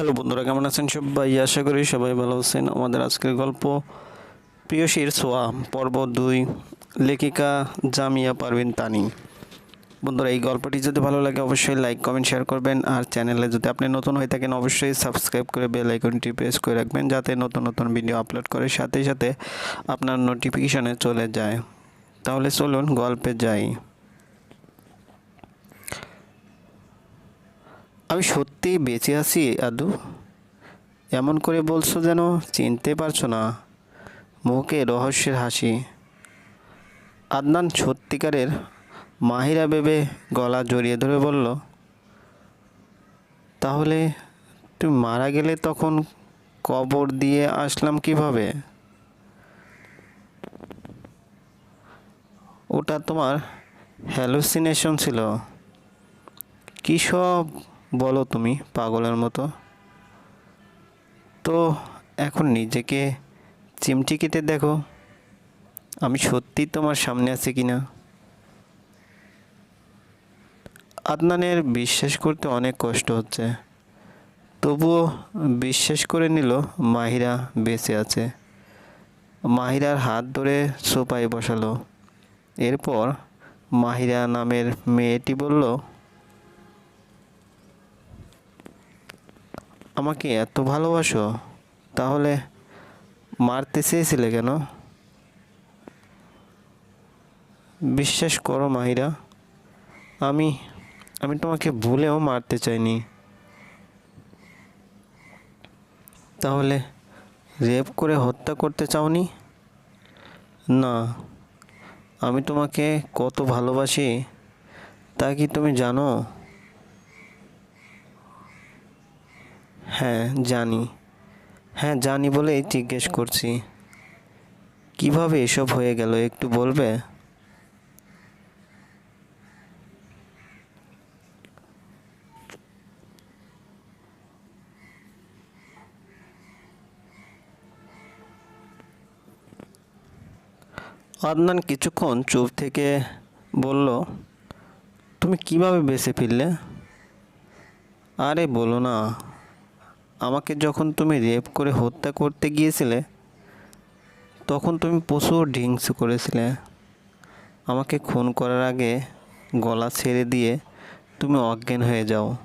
Hello বন্ধুরা, কেমন আছেন সবাই? আশা করি সবাই ভালো আছেন। আমাদের আজকের গল্প প্রিয়সীর সোয়া, পর্ব দুই, লেখিকা জামিয়া পারভিন তানি বন্ধুরা, এই গল্পটি যদি ভালো লাগে অবশ্যই লাইক, কমেন্ট, শেয়ার করবেন। আর চ্যানেলে যদি আপনি নতুন হয়ে থাকেন, অবশ্যই সাবস্ক্রাইব করে বেল আইকনটি প্রেস করে রাখবেন, যাতে নতুন নতুন ভিডিও আপলোড করে সাথে সাথে আপনার নোটিফিকেশনে চলে যায়। তাহলে চলুন গল্পে যাই। আমি সত্যিই বেঁচে আছি, আদু। এমন করে বলছো যেন চিনতে পারছ না। মুখে রহস্যের হাসি। আদনান সত্যিকারের মাহিরা ভেবে গলা জড়িয়ে ধরে বলল, তাহলে তুমি মারা গেলে তখন কবর দিয়ে আসলাম কীভাবে? ওটা তোমার হ্যালুসিনেশন ছিল। কী সব বলো তুমি, পাগলের মতো। তো এখন নিজেকে চিমটি কেটে দেখো, আমি সত্যি তোমার সামনে আছি কি না আদনানের বিশ্বাস করতে অনেক কষ্ট হচ্ছে। তবুও বিশ্বাস করে নিল মাহিরা বেঁচে আছে। মাহিরার হাত ধরে সোপায় বসালো। এরপর মাহিরা নামের মেয়েটি বলল আমাকে এত ভালোবাসো? তাহলে মারতে চেয়েছিলে কেন? বিশ্বাস করো মাহিরা, আমি আমি তোমাকে ভুলেও মারতে চাইনি। তাহলে রেপ করে হত্যা করতে চাওনি? না, আমি তোমাকে কত ভালোবাসি, তা কি তুমি জানো? হ্যাঁ জানি। হ্যাঁ জানি বলেই জিজ্ঞেস করছি। কীভাবে এসব হয়ে গেল, একটু বলবে? আদনান কিছুক্ষণ চুপ থেকে বলল, তুমি কীভাবে বেঁচে ফিরলে? আরে, বলো না। আমাকে যখন তুমি রেপ করে হত্যা করতে গিয়েছিলে, তখন তুমি প্রচুর ড্রিঙ্কস করেছিলে। আমাকে খুন করার আগে গলা ছেড়ে দিয়ে তুমি অজ্ঞান হয়ে যাও।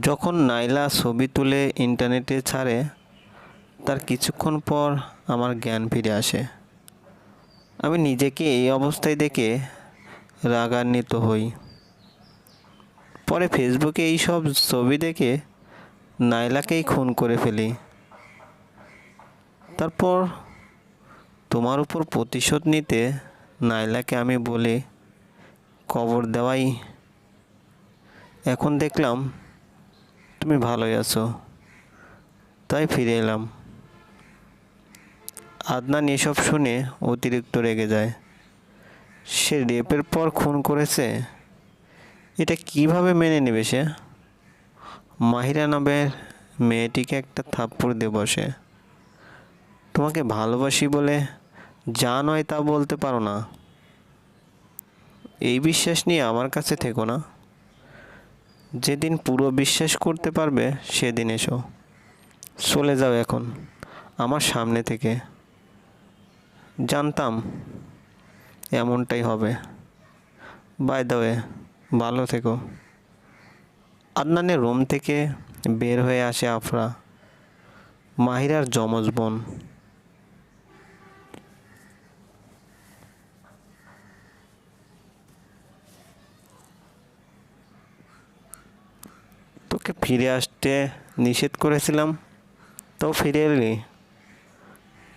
যখন নাইলা ছবি তুলে ইন্টারনেটে ছাড়ে, তার কিছুক্ষণ পর আমার জ্ঞান ফিরে আসে। আমি নিজেকে এই অবস্থায় দেখে রাগান্বিত হই। পরে ফেসবুকে এই সব ছবি দেখে নাইলাকেই খুন করে ফেলি। তারপর তোমার উপর প্রতিশোধ নিতে নাইলাকে আমি বলি, কবর দেওয়াই। এখন দেখলাম তুমি ভালোই আছো। তাই ফিরে এলাম। আদনান এসব শুনে অতিরিক্ত রেগে যায়। সে রেপের পর খুন করেছে? এটা কীভাবে মেনে নেবে সে? মাহিরা নামের মেয়েটিকে একটা থাপ্পড় দিয়ে বসে। তোমাকে ভালোবাসি বলে যা নয় তা বলতে পারো না। এই বিশ্বাস নিয়ে আমার কাছে থেকো না। যেদিন পুরো বিশ্বাস করতে পারবে, সেদিন এসো। চলে যাও এখন, আমার সামনে থেকে। জানতাম এমনটাই হবে। বাই দয়ে ভালো থেকো। আদনানের রুম থেকে বের হয়ে আসে আফরা। মাহিরার যমজ বোন। তোকে ফিরে আসতে নিষেধ করেছিলাম, তো ফিরে এলি।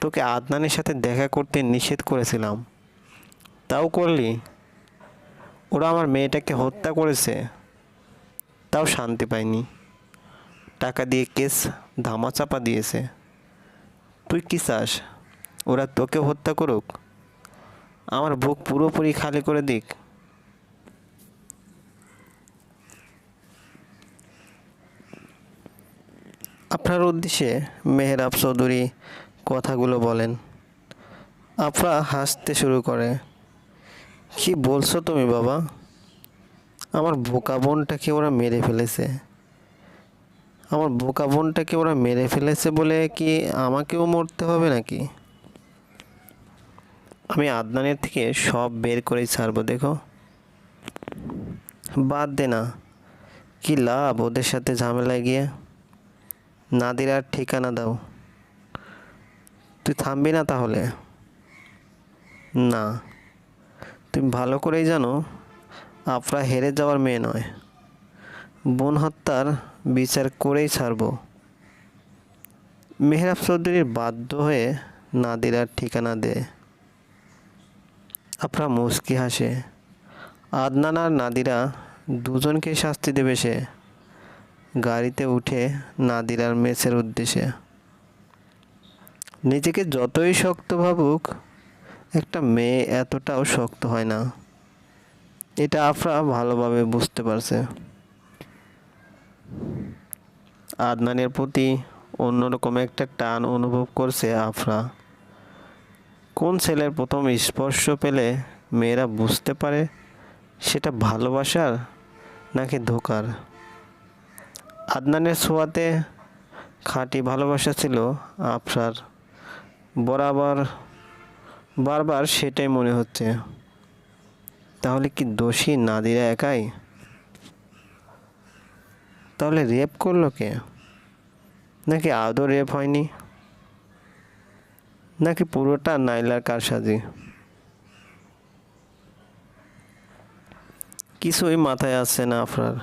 তোকে আদনানের সাথে দেখা করতে নিষেধ করেছিলাম, তাও করলি। ওরা আমার মেয়েটাকে হত্যা করেছে। তাও শান্তি পাইনি। টাকা দিয়ে কেস ধামাচাপা দিয়েছে। তুই কী চাস? ওরা তোকে হত্যা করুক? আমার বুক পুরোপুরি খালি করে দিক। আপনার উদ্দেশ্যে মেহরাব চৌধুরী কথাগুলো বলেন। আফরা হাসতে শুরু করে। কি বলছো তুমি বাবা? আমার বোকা বোনটাকে ওরা মেরে ফেলেছে। আমার বোকা বোনটাকে ওরা মেরে ফেলেছে বলে কি আমাকেও মরতে হবে নাকি? আমি আদনানের থেকে সব বের করেই ছাড়বো, দেখো। বাদ দে না। কি লাভ ওদের সাথে ঝামেলায় গিয়ে? নাদিরার ঠিকানা দাও। তুই থামবি না তাহলে? না। তুমি ভালো করেই জানো আফরা হেরে যাওয়ার মেয়ে নয়। বোন হত্যার বিচার করেই ছাড়ব। মেহরাব চৌধুরীর বাধ্য হয়ে নাদিরার ঠিকানা দেয়। আফরা মুস্কি হাসে। আদনান আর নাদিরা দুজনকে শাস্তি দেবে সে। গাড়িতে উঠে নাদিরার মেসের উদ্দেশ্যে। নিজেকে যতই শক্ত ভাবুক, একটা মেয়ে এতটাও শক্ত হয় না। এটা আফরা ভালোভাবে বুঝতে পারছে। আদনানের প্রতি অন্যরকম একটা টান অনুভব করছে আফরা। কোন ছেলের প্রথম স্পর্শ পেলে মেয়েরা বুঝতে পারে সেটা ভালোবাসার নাকি ধোকার? আদনানের ছোঁয়াতে খাঁটি ভালোবাসা ছিল আফরার। বরাবর, বারবার সেটাই মনে হচ্ছে। তাহলে কি দোষী নাদিরা একাই? তাহলে রেপ করল কে? নাকি আদৌ রেপ হয়নি? নাকি পুরোটা নাইলার কারসাজি? কিছুই মাথায় আসছে না আপনার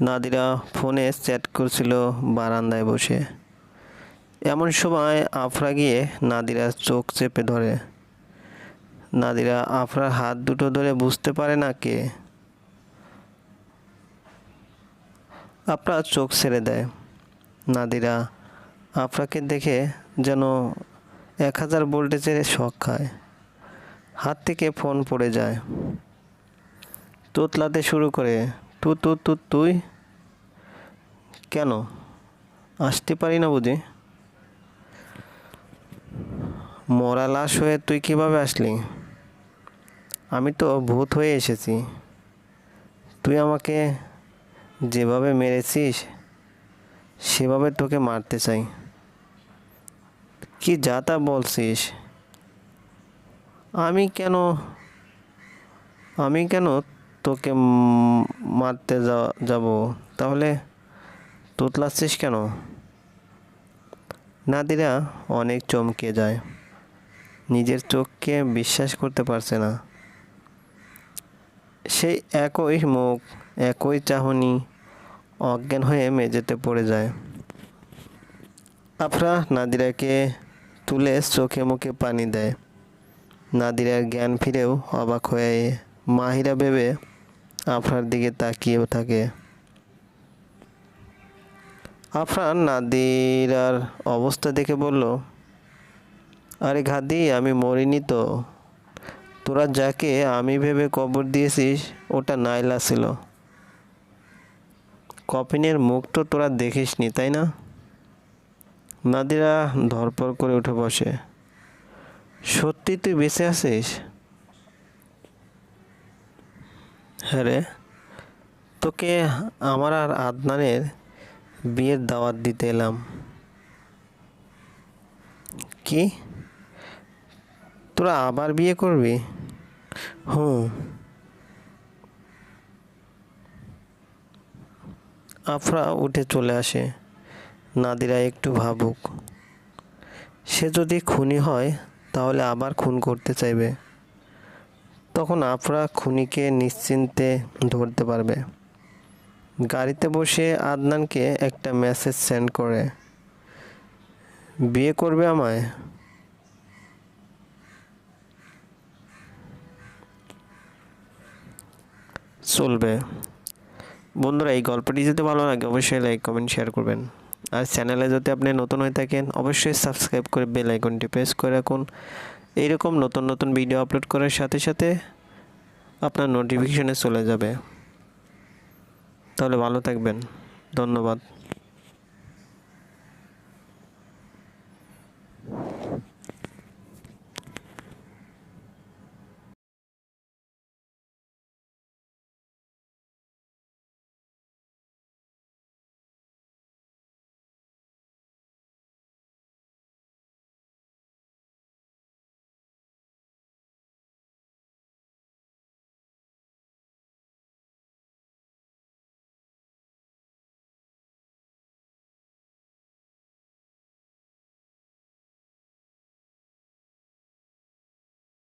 নাদিরা ফোনে চ্যাট করছিল বারান্দায় বসে। এমন সময় আফরা গিয়ে নাদিরা চোখ চেপে ধরে। নাদিরা, আফরার হাত দুটো ধরে বুঝতে পারে না কে। আফরা চোখ ছেড়ে দেয়। নাদিরা, আফরাকে দেখে যেন এক হাজার ভোল্টেজের শখ খায়। হাত থেকে ফোন পড়ে যায়। তুতলাতে শুরু করে, তু তু তু, তুই? কেন? আসতে পারি না বুঝি। মরা লাশ হয়ে তুই কীভাবে আসলি? আমি তো ভূত হয়ে এসেছি। তুই আমাকে যেভাবে মেরেছিস, সেভাবে তোকে মারতে চাই। কি যা তা বলছিস? আমি কেন আমি কেন তোকে মারতে যাব? তাহলে তোতলাচ্ছিস কেন? নাদিরা অনেক চমকে যায়। নিজের চোখকে বিশ্বাস করতে পারছে না। সেই একই মুখ, একই চাহনি, অজ্ঞান হয়ে মেঝেতে পড়ে যায়। আফরা নাদিরাকে তুলে চোখে মুখে পানি দেয়। নাদিরার জ্ঞান ফিরেও অবাক হয়ে মাহিরা ভেবে আফরার দিকে তাকিয়ে থাকে। আফরান নাদিরার অবস্থা দেখে বলল আরে ঘাদি আমি মরিনি তো। তোরা যাকে, আমি ভেবে কবর দিয়েছিস, ওটা নাইলা ছিল। কপিনের মুখ তো তোরা দেখিসনি, তাই না? নাদিরা ধরপর করে উঠে বসে। সত্যি তুই বেঁচে আছিস? হ্যাঁ রে। তোকে আমার আর আদনানের বিয়ের দাওয়াত দিতে এলাম। কি? তোরা আবার বিয়ে করবি? হুম। আফরা উঠে চলে আসে। নাদিরা একটু ভাবুক। সে যদি খুনি হয়, তাহলে আবার খুন করতে চাইবে। তখন আফরা খুনিকে নিশ্চিন্তে ধরতে পারবে। গাড়িতে বসে আদনানকে একটা মেসেজ সেন্ড করে। বিয়ে করবে আমায়? চলবে। বন্ধুরা, এই গল্পটি যদি ভালো লাগে, অবশ্যই লাইক কমেন্ট শেয়ার করবেন। আর চ্যানেলে যদি আপনি নতুন হয়ে থাকেন, অবশ্যই সাবস্ক্রাইব করে বেল আইকনটি প্রেস করে রাখুন। এইরকম নতুন নতুন ভিডিও আপলোড করার সাথে সাথে আপনার নোটিফিকেশনে চলে যাবে। তাহলে ভালো থাকবেন। ধন্যবাদ।